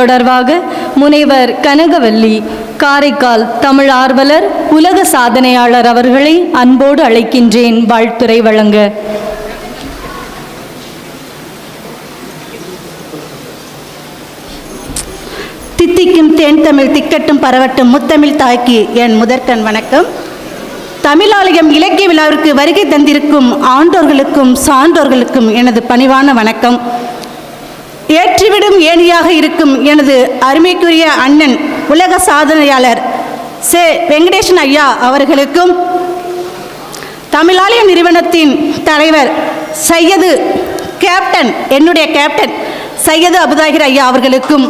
தொடர்பாக முனைவர் கனகவல்லி காரைக்கால் தமிழ் ஆர்வலர் உலக சாதனையாளர் அவர்களை அன்போடு அழைக்கின்றேன். வாழ்த்துறை வழங்க. தித்திக்கும் தேன் தமிழ் திக்கட்டும் பரவட்டும் முத்தமிழ் தாய்க்கு என் முதற்கண் வணக்கம். தமிழாலயம் இலக்கிய விழாவிற்கு வருகை தந்திருக்கும் ஆண்டோர்களுக்கும் சான்றோர்களுக்கும் எனது பணிவான வணக்கம். ஏற்றிவிடும் ஏணியாக இருக்கும் எனது அருமைக்குரிய அண்ணன் உலக சாதனையாளர் சே வெங்கடேசன் ஐயா அவர்களுக்கும் தமிழாலய நிறுவனத்தின் தலைவர் சையது கேப்டன் என்னுடைய கேப்டன் சையது அபுதாகிர் ஐயா அவர்களுக்கும்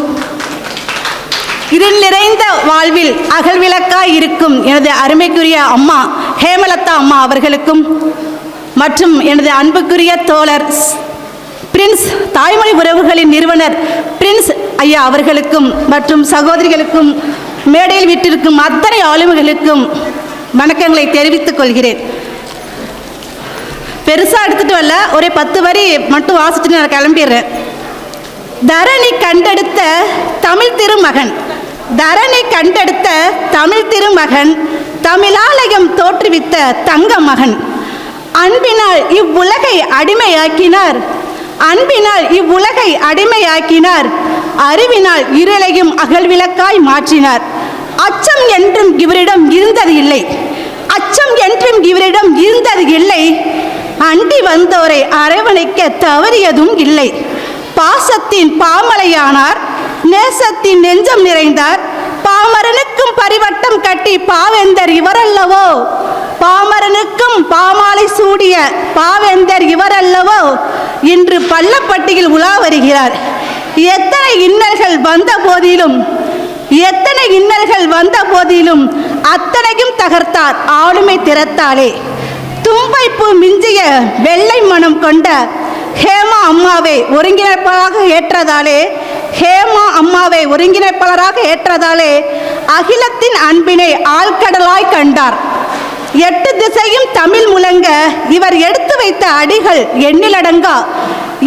இருள் நிறைந்த வாழ்வில் அகல்விளக்காய் இருக்கும் எனது அருமைக்குரிய அம்மா ஹேமலதா அம்மா அவர்களுக்கும் மற்றும் எனது அன்புக்குரிய தோழர் பிரின்ஸ் தாய்மொழி உறவுகளின் நிறுவனர் பிரின்ஸ் ஐயா அவர்களுக்கும் மற்றும் சகோதரிகளுக்கும் மேடையில் விட்டிருக்கும் அத்தனை ஆளுமைகளுக்கும் வணக்கங்களை தெரிவித்துக் கொள்கிறேன். பெருசாக எடுத்துட்டு வரல. ஒரே பத்து வரி மட்டும் வாசிச்சுட்டு நான் கிளம்பிடுறேன். தரணி கண்டெடுத்த தமிழ் திருமகன். தரணி கண்டெடுத்த தமிழ் திருமகன் தமிழாலயம் தோற்றுவித்த தங்க மகன். அன்பினால் இவ்வுலகை அடிமையாக்கினார் அன்பினால் இவ்வுலகை அடிமையாக்கினார். அறிவினால் இருளையும் அகல்விளக்காய் மாற்றினார். அச்சம் என்றும் இவரிடம் இருந்தது இல்லை. அச்சம் என்றும் இவரிடம் இருந்தது இல்லை. அண்டி வந்தோரை அரவணைக்க தவறியதும் இல்லை. பாசத்தின் பாமலையானார். நேசத்தின் நெஞ்சம் நிறைந்தார். பாமரனுக்கும் பரிவட்டம் கட்டி பாவேந்தர் இவரல்லவோ? பாமரனுக்கும் பாமாலை சூடிய பாவேந்தர் இவர் இன்று பள்ளப்பட்டியில் உலா வருகிறார். எத்தனை இன்னல்கள் வந்த போதிலும் எத்தனை இன்னல்கள் வந்த போதிலும் அத்தனையும் தகர்த்தார் ஆளுமை திறத்தாலே. தும்பைப்பூ மிஞ்சிய வெள்ளை மனம் கொண்ட ஹேமா அம்மாவை ஒருங்கிணைப்பாளராக ஏற்றதாலே ஹேமா அம்மாவை ஒருங்கிணைப்பாளராக ஏற்றதாலே அகிலத்தின் அன்பினை ஆழ்கடலாய் கண்டார். எட்டு திசையும் தமிழ் முழங்க இவர் எடுத்து வைத்த அடிகள் எண்ணிலடங்கா.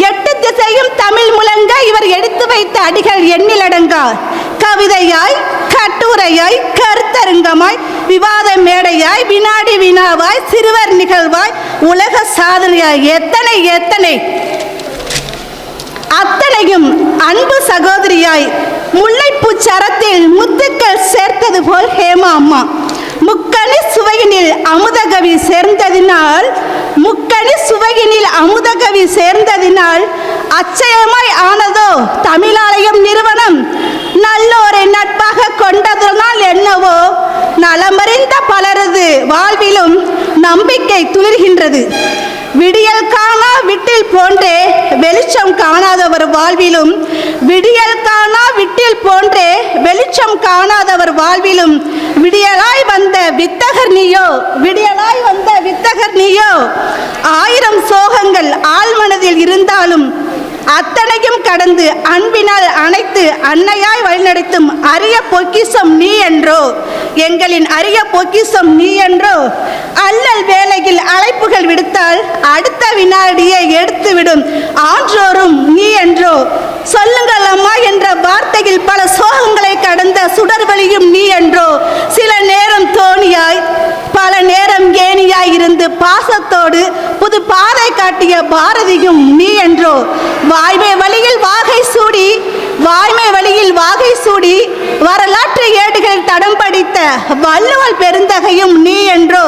எட்டு திசையும் தமிழ் முழங்க இவர் எடுத்து வைத்த அடிகள் எண்ணிலடங்கா. கவிதையாய் கட்டுரையாய் கருத்தரங்கமாய் விவாத மேடையாய் வினாடி வினாவாய் சிறுவர் நிகழ்வாய் உலக சாதனையாய். எத்தனை எத்தனை? அத்தனையும் அன்பு சகோதரியாய் முல்லைப்பூ சரத்தில் முத்துக்கள் சேர்த்தது போல் ஹேமா அம்மா. முக்கணி சுவையினில் அமுதகவி சேர்ந்ததினால் முக்க சுவையினில் அமுதகவி சேர்ந்ததினால் அச்சயமாய் ஆனதோ தமிழாலயம் நிறுவனம் நல்லோரை நட்பாக கொண்டதனால் என்னவோ நலமறிந்த பலரது வாழ்விலும் நம்பிக்கை துளிர்கின்றது. விடியல் காணா விட்டில் போன்றே வெளிச்சம் காணாதவர் வாழ்விலும் விடியல் காணா விட்டில் போன்றே வெளிச்சம் காணாதவர் வாழ்விலும் விடியலாய் வந்த வித்தகர் நீயோ விடியலாய் வந்த வித்தகர் நீயோ? ஆயிரம் சோகங்கள் ஆழ்மனதில் இருந்தாலும் அத்தனையும் கடந்து அன்பினால் அனைத்து அன்னையாய் வழிநடத்தும் அரிய பொக்கிஷம் நீ என்றோ? எங்களின் அரிய பொக்கிஷம் நீ என்றோ? அல்லல் வேளையில் அழைப்புகள் விடுத்தால் அடுத்த வினாடியை எடுத்துவிடும். ஆன்றோரும் நீ என்றோ? சொல்லுங்கள் அம்மா என்ற வார்த்தையில் பல சோகங்களை கடந்த சுடர்வழியும் நீ என்றோ? சில நேரம் தோணி பல நேரம் ஏணியாய் இருந்து பாசத்தோடு புது பாதை காட்டிய பாரதியும் நீ என்றோ. வாய்மை வழியில் வாகை சூடி வாய்மை வழியில் வாகை சூடி வரலாற்று ஏடுகளில் தடம் படித்த வள்ளுவல் பெருந்தகையும் நீ என்றோ.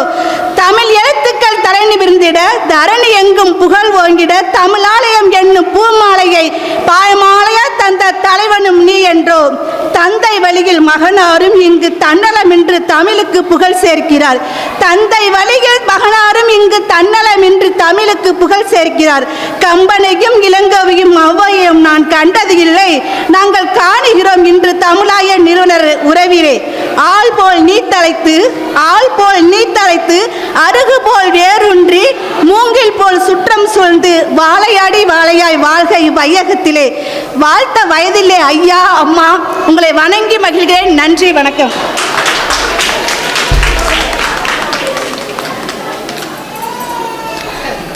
தமிழ் எழுத்துக்கள் தலை நிமிர்ந்திட தரணி எங்கும் புகழ் ஓங்கிட தமிழாலயம் என்னும் பூமாலையை பாயமாலையாய் தந்த தலைவனும் நீ என்றோ. தந்தை வழியில் மகனாரும் இங்கு தன்னலமின்றி தமிழுக்கு புகழ் சேர்க்கிறார். தந்தை வழியில் இருந்து தன்னலமின்றி தமிழுக்கு புகழ் சேர்க்கிறார். கம்பனையும் இளங்கோவையும் அவ்வையும் நான் கண்டது இல்லை. நாங்கள் காணுகிறோம் இன்று தமிழாய நிறுவனர் உறவிலே. ஆள் போல் நீ தலைத்து ஆள் போல் நீ தலைத்து அருகு போல் வேரூன்றி மூங்கில் போல் சுற்றம் சூழ்ந்து வாழையாடி வாழையாய் வாழ்க இவ்வையகத்திலே. வாழ்த்த வயதிலே ஐயா அம்மா உங்களை வணங்கி மகிழ்கிறேன். நன்றி வணக்கம்.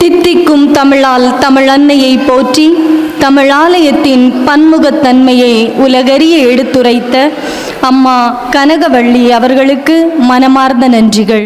தித்திக்கும் தமிழால் தமிழ் அன்னையை போற்றி தமிழாலயத்தின் பன்முகத்தன்மையை உலகறிய எடுத்துரைத்த அம்மா கனகவள்ளி அவர்களுக்கு மனமார்ந்த நன்றிகள்.